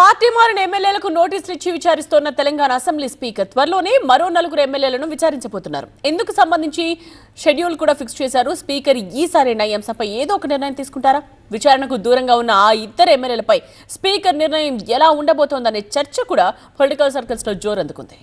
Party మారిన ఎమ్మెల్యేలకు నోటీసులు ఇచ్చి విచారిస్తోన్న తెలంగాణ అసెంబ్లీ స్పీకర్ త్వరలోనే మరో నలుగురు ఎమ్మెల్యేలను విచారించబోతున్నారు. ఇందుకు సంబంధించి షెడ్యూల్ కూడా ఫిక్స్ చేశారు. స్పీకర్ ఈసారైనా ఈ అంశంపై ఏదో ఒక నిర్ణయం తీసుకుంటారా? విచారణకు దూరంగా ఉన్న ఆ ఇద్దరు ఎమ్మెల్యేలపై స్పీకర్ నిర్ణయం ఎలా ఉండబోతోందనే చర్చ కూడా పొలిటికల్ సర్కిల్స్లో జోరందుకుంది.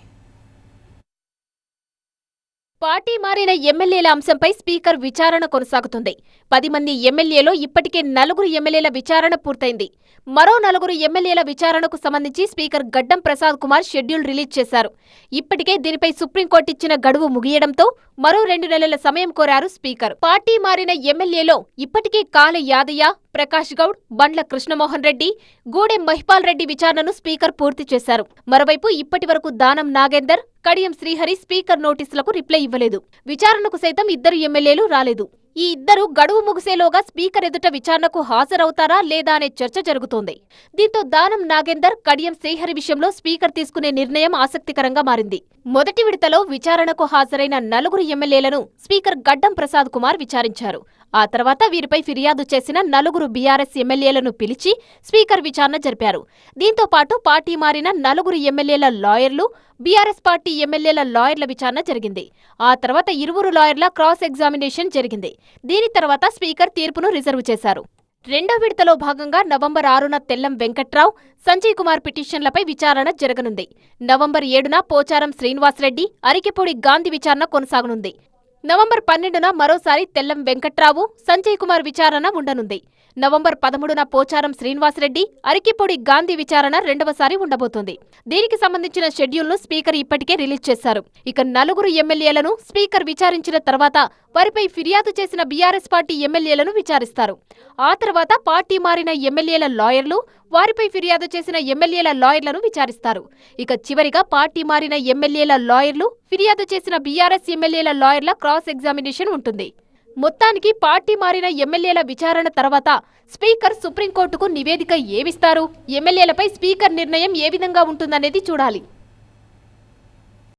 పార్టీ మారిన ఎమ్మెల్యేల అంశంపై స్పీకర్ విచారణ కొనసాగుతుంది. పది మంది ఎమ్మెల్యేలో ఇప్పటికే నలుగురు ఎమ్మెల్యేల విచారణ పూర్తయింది. మరో నలుగురు ఎమ్మెల్యేల విచారణకు సంబంధించి స్పీకర్ గడ్డం ప్రసాద్ కుమార్ షెడ్యూల్ రిలీజ్ చేశారు. ఇప్పటికే దీనిపై సుప్రీంకోర్టు ఇచ్చిన గడువు ముగియడంతో మరో రెండు నెలల సమయం కోరారు స్పీకర్. పార్టీ మారిన ఎమ్మెల్యేలో ఇప్పటికే కాల యాదయ్య ప్రకాష్ గౌడ్ బండ్ల కృష్ణమోహన్ రెడ్డి గూడెం మహిపాల్ రెడ్డి విచారణను స్పీకర్ పూర్తి చేశారు. మరోవైపు ఇప్పటి వరకు దానం నాగేందర్ కడియం శ్రీహరి స్పీకర్ నోటీసులకు రిప్లై ఇవ్వలేదు. విచారణకు సైతం ఇద్దరు ఎమ్మెల్యేలు రాలేదు. ఈ ఇద్దరు గడువు ముగిసేలోగా స్పీకర్ ఎదుట విచారణకు హాజరవుతారా లేదా అనే చర్చ జరుగుతోంది. దీంతో దానం నాగేందర్ కడియం శ్రీహరి విషయంలో స్పీకర్ తీసుకునే నిర్ణయం ఆసక్తికరంగా మారింది. మొదటి విడతలో విచారణకు హాజరైన నలుగురు ఎమ్మెల్యేలను స్పీకర్ గడ్డం ప్రసాద్ కుమార్ విచారించారు. ఆ తర్వాత వీరిపై ఫిర్యాదు చేసిన నలుగురు బీఆర్ఎస్ ఎమ్మెల్యేలను పిలిచి స్పీకర్ విచారణ జరిపారు. దీంతో పాటు పార్టీ మారిన నలుగురు ఎమ్మెల్యేల లాయర్లు బీఆర్ఎస్ పార్టీ ఎమ్మెల్యేల లాయర్ల విచారణ జరిగింది. ఆ తర్వాత ఇరువురు లాయర్ల క్రాస్ ఎగ్జామినేషన్ జరిగింది. దీని తర్వాత స్పీకర్ తీర్పును రిజర్వ్ చేశారు. రెండో విడతలో భాగంగా నవంబర్ ఆరున తెల్లం వెంకట్రావు సంజయ్ కుమార్ పిటిషన్లపై విచారణ జరగనుంది. నవంబర్ ఏడున పోచారం శ్రీనివాసరెడ్డి అరికెపూడి గాంధీ విచారణ కొనసాగనుంది. నవంబర్ పన్నెండున మరోసారి తెల్లం వెంకట్రావు సంజయ్ కుమార్ విచారణ ఉండనుంది. నవంబర్ పదమూడున పోచారం శ్రీనివాసరెడ్డి అరికిపొడి గాంధీ విచారణ రెండవసారి ఉండబోతోంది. దీనికి సంబంధించిన షెడ్యూల్ను స్పీకర్ ఇప్పటికే రిలీజ్ చేశారు. ఇక నలుగురు ఎమ్మెల్యేలను స్పీకర్ విచారించిన తర్వాత వారిపై ఫిర్యాదు చేసిన బీఆర్ఎస్ పార్టీ ఎమ్మెల్యేలను విచారిస్తారు. ఆ తర్వాత పార్టీ మారిన ఎమ్మెల్యేల లాయర్లు వారిపై ఫిర్యాదు చేసిన ఎమ్మెల్యేల లాయర్లను విచారిస్తారు. ఇక చివరిగా పార్టీ మారిన ఎమ్మెల్యేల లాయర్లు ఫిర్యాదు చేసిన బీఆర్ఎస్ ఎమ్మెల్యేల లాయర్ల క్రాస్ ఎగ్జామినేషన్ ఉంటుంది. మొత్తానికి పార్టీ మారిన ఎమ్మెల్యేల విచారణ తర్వాత స్పీకర్ సుప్రీంకోర్టుకు నివేదిక ఏమిస్తారు? ఎమ్మెల్యేలపై స్పీకర్ నిర్ణయం ఏ విధంగా ఉంటుందనేది చూడాలి.